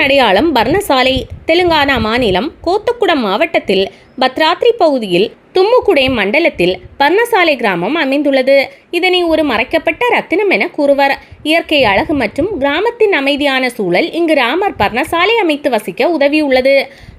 ராமரின் அடையாளம் பர்ணசாலை தெலுங்கானா மாநிலம் கோத்தக்குடம் மாவட்டத்தில் பத்ராத்ரி பகுதியில் தும்முக்குடை மண்டலத்தில் பர்ணசாலை கிராமம் அமைந்துள்ளது. இதனை ஒரு மறைக்கப்பட்ட ரத்தினம் என கூறுவர். இயற்கை அழகு மற்றும் கிராமத்தின் அமைதியான சூழல் இங்கு ராமர் பர்ணசாலை அமைத்து வசிக்க உதவியுள்ளது.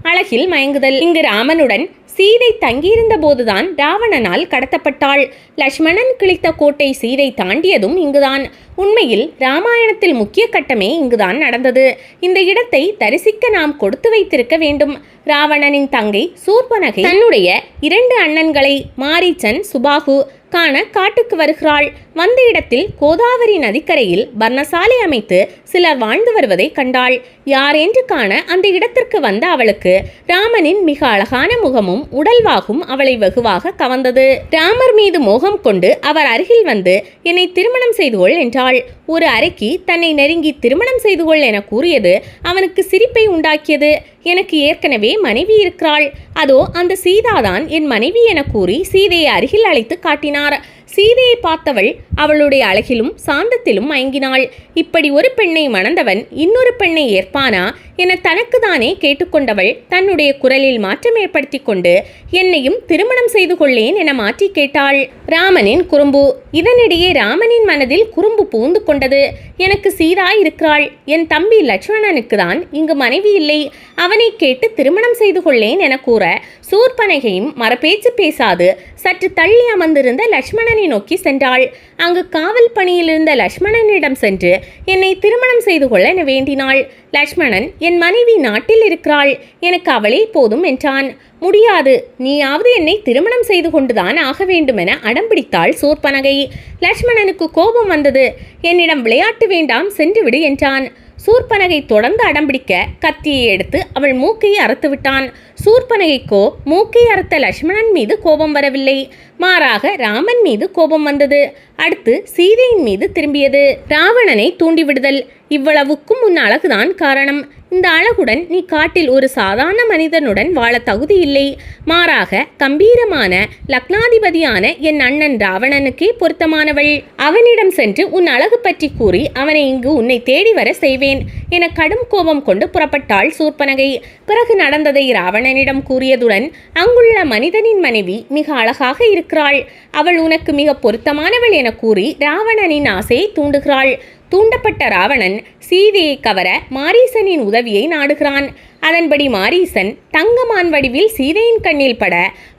அழகில் மயங்குதல் இங்கு ராமனுடன் சீதை தங்கியிருந்த போதுதான் ராவணனால் கடத்தப்பட்டாள். லக்ஷ்மணன் கிழித்த கோட்டை சீதை தாண்டியதும் இங்குதான். உண்மையில் ராமாயணத்தில் முக்கிய கட்டமே இங்குதான் நடந்தது. இந்த இடத்தை தரிசிக்க நாம் கொடுத்து வைத்திருக்க வேண்டும். ராவணனின் தங்கை சூர்பனகை தன்னுடைய இரண்டு அண்ணன்களை மாரீச்சன் சுபாகு காண காட்டுக்கு வருகிறாள். வந்த இடத்தில் கோதாவரி நதிக்கரையில் பர்ணசாலை அமைத்து சிலர் வாழ்ந்து வருவதை கண்டாள். யார் என்று காண அந்த இடத்திற்கு வந்த அவளுக்கு ராமனின் மிக அழகான முகமும் உடல்வாகும் அவளை வெகுவாக கவர்ந்தது. ராமர் மீது மோகம் கொண்டு அவர் அருகில் வந்து என்னை திருமணம் செய்து கொள் என்றாள். ஒரு அறைக்கு தன்னை நெருங்கி திருமணம் செய்து கொள் என கூறியது அவனுக்கு சிரிப்பை உண்டாக்கியது. எனக்கு ஏற்கனவே மனைவி இருக்கிறாள். அதோ அந்த சீதாதான் என் மனைவி என கூறி சீதையை அருகில் அழைத்து காட்டினார். சீதையை பார்த்தவள் அவளுடைய அழகிலும் சாந்தத்திலும் மயங்கினாள். இப்படி ஒரு பெண்ணை மணந்தவன் இன்னொரு பெண்ணை ஏற்பானா என தனக்குதானே கேட்டுக்கொண்டவள் தன்னுடைய குரலில் மாற்றம் ஏற்படுத்தி கொண்டு என்னையும் திருமணம் செய்து கொள்ளேன் என மாற்றி கேட்டாள். ராமனின் குறும்பு. இதனிடையே ராமனின் மனதில் குறும்பு பூந்து கொண்டது. எனக்கு சீதா இருக்கிறாள் என் தம்பி லட்சுமணனுக்கு தான் இங்கு மனைவி இல்லை. அவனை கேட்டு திருமணம் செய்து கொள்ளேன் என கூற சூர்பனகையும் மரப்பேச்சு பேசாது. சற்று தள்ளி அமர்ந்திருந்த லட்சுமணனை நோக்கி சென்றாள். அங்கு காவல் பணியில் இருந்த லட்சுமணனிடம் சென்று என்னை திருமணம் செய்து கொள்ள வேண்டினாள். லட்சுமணன் என் மனைவி நாட்டில் இருக்கிறாள். எனக்கு அவளே போதும் என்றான். முடியாது. நீயாவது என்னை திருமணம் செய்து கொண்டுதான் ஆக வேண்டுமென அடம்பிடித்தாள் சூர்பனகை. லட்சுமணனுக்கு கோபம் வந்தது. என்னிடம் விளையாட்டு வேண்டாம் சென்றுவிடு என்றான். சூர்பனகை தொடர்ந்து அடம்பிடிக்க கத்தியை எடுத்து அவள் மூக்கை அறுத்து விட்டான். சூர்பனகைக்கோ மூக்கை அறுத்த லட்சுமணன் மீது கோபம் வரவில்லை. மாறாக ராமன் மீது கோபம் வந்தது. அடுத்து சீதையின் மீது திரும்பியது. ராவணனை தூண்டிவிடுதல் இவ்வளவுக்கும் உன் அழகுதான் காரணம். இந்த அழகுடன் நீ காட்டில் ஒரு சாதாரண மனிதனுடன் வாழ தகுதி இல்லை. மாறாக கம்பீரமான லக்னாதிபதியான என் அண்ணன் ராவணனுக்கே பொருத்தமானவள். அவனிடம் சென்று உன் அழகு பற்றி கூறி அவனை இங்கு உன்னை தேடி வர செய்வேன் என கடும் கோபம் கொண்டு புறப்பட்டாள் சூர்பனகை. பிறகு நடந்ததை ராவணனிடம் கூறியதுடன் அங்குள்ள மனிதனின் மனைவி மிக அழகாக இருக்கிறாள். அவள் உனக்கு மிக பொருத்தமானவள் என கூறி ராவணனின் ஆசையை தூண்டுகிறாள். தூண்டப்பட்ட ராவணன் சீதையை கவர மாரீசனின் உதவியை நாடுகிறான். அதன்படி மாரீசன் தங்கமான் வடிவில் சீதையின் கண்ணில் பட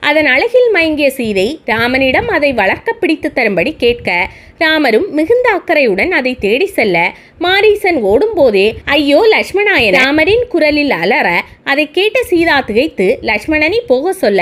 அதன் அழகில் மயங்கிய சீதை ராமனிடம் அதை வளர்க்க பிடித்து தரும்படி கேட்க ராமரும் மிகுந்த அக்கறையுடன் அதை தேடி செல்ல மாரீசன் ஓடும்போதே ஐயோ லட்சுமணாய ராமரின் குரலில் அலற அதை கேட்ட சீதா திகைத்து லட்சுமணனை போக சொல்ல.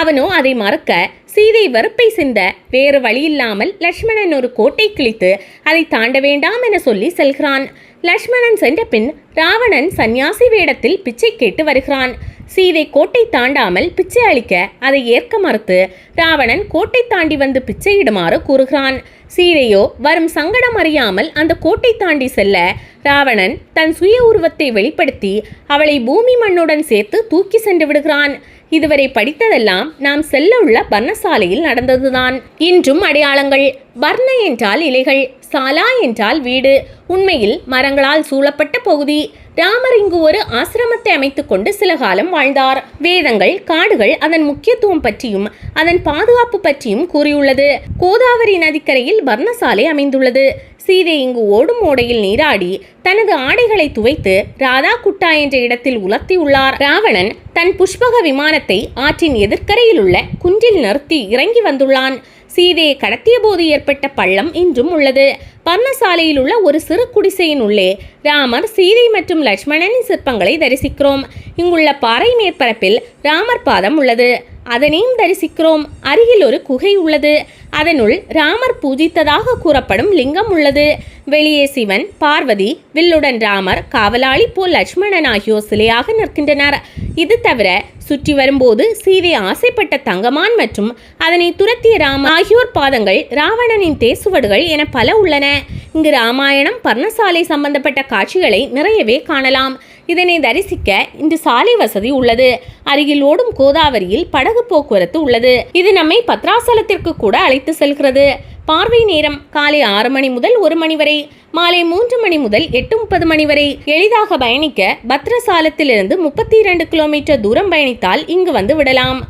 அவனோ அதை மறக்க சீதை வெறுப்பை சிந்த வேறு வழியில்லாமல் லட்சுமணன் ஒரு கோட்டை கிழித்து அதை தாண்ட வேண்டாம் என சொல்லி செல்கிறான். லக்ஷ்மணன் சென்ற பின் ராவணன் சந்நியாசி வேடத்தில் பிச்சை கேட்டு வருகிறான். சீதை கோட்டை தாண்டாமல் பிச்சை அளிக்க அதை ஏற்க மறுத்து ராவணன் கோட்டை தாண்டி வந்து பிச்சையிடுமாறு கூறுகிறான். சீதையோ வரும் சங்கடம் அறியாமல் அந்த கோட்டை தாண்டி செல்ல ராவணன் தன் சுய உருவத்தை வெளிப்படுத்தி அவளை பூமி மண்ணுடன் சேர்த்து தூக்கி சென்று விடுகிறான். இதுவரை படித்ததெல்லாம் நாம் செல்ல உள்ள பர்ணசாலையில் நடந்ததுதான். இன்றும் அடையாளங்கள் பர்ண என்றால் இலைகள் சாலா என்றால் வீடு. உண்மையில் மரங்களால் சூழப்பட்ட பகுதி. ராமர் இங்கு ஒரு ஆசிரமத்தை அமைத்துக் கொண்டு சில காலம் வாழ்ந்தார். வேதங்கள் காடுகள் அதன் முக்கியத்துவம் பற்றியும் அதன் பாதுகாப்பு பற்றியும் கூறியுள்ளது. கோதாவரி நதிக்கரையில் பர்ணசாலை அமைந்துள்ளது. சீதை இங்கு ஓடும் ஓடையில் நீராடி தனது ஆடைகளை துவைத்து ராதா குட்டா என்ற இடத்தில் உலர்த்தியுள்ளார். ராவணன் தன் புஷ்பக விமானத்தை ஆற்றின் எதிர்க்கரையில் உள்ள குன்றில் நிறுத்தி இறங்கி வந்துள்ளான். சீதையை கடத்திய போது ஏற்பட்ட பள்ளம் இன்றும் உள்ளது. பர்ணசாலையில் உள்ள ஒரு சிறு குடிசையின் உள்ளே ராமர் சீதை மற்றும் லட்சுமணனின் சிற்பங்களை தரிசிக்கிறோம். இங்குள்ள பாறை மேற்பரப்பில் ராமர் பாதம் உள்ளது. அதனையும் தரிசிக்கிறோம். அருகில் ஒரு குகை உள்ளது. அதனுள் ராமர் பூஜித்ததாக கூறப்படும் லிங்கம் உள்ளது. வெளியே சிவன் பார்வதி வில்லுடன் ராமர் காவலாளி போல் லட்சுமணன் ஆகியோர் சிலையாக நிற்கின்றனர். இது தவிர சுற்றி வரும்போது சீதை ஆசைப்பட்ட தங்கமான் மற்றும் அதனை துரத்திய ராம ஆகியோர் பாதங்கள் ராவணனின் தேசுவடுகள் என பல உள்ளன. இங்கு ராமாயணம் பர்ணசாலை சம்பந்தப்பட்ட காட்சிகளை நிறையவே காணலாம். இதனை தரிசிக்க இன்று சாலை வசதி உள்ளது. அருகில் ஓடும் கோதாவரியில் படகு போக்குவரத்து உள்ளது. இது நம்மை பத்ராசலத்திற்கு கூட அழைத்து செல்கிறது. பார்வை நேரம் காலை ஆறு மணி முதல் ஒரு மணி வரை மாலை மூன்று மணி முதல் எட்டு முப்பது மணி வரை. எளிதாக பயணிக்க பத்ரசாலத்திலிருந்து முப்பத்தி இரண்டு கிலோமீட்டர் தூரம் பயணித்தால் இங்கு வந்து விடலாம்.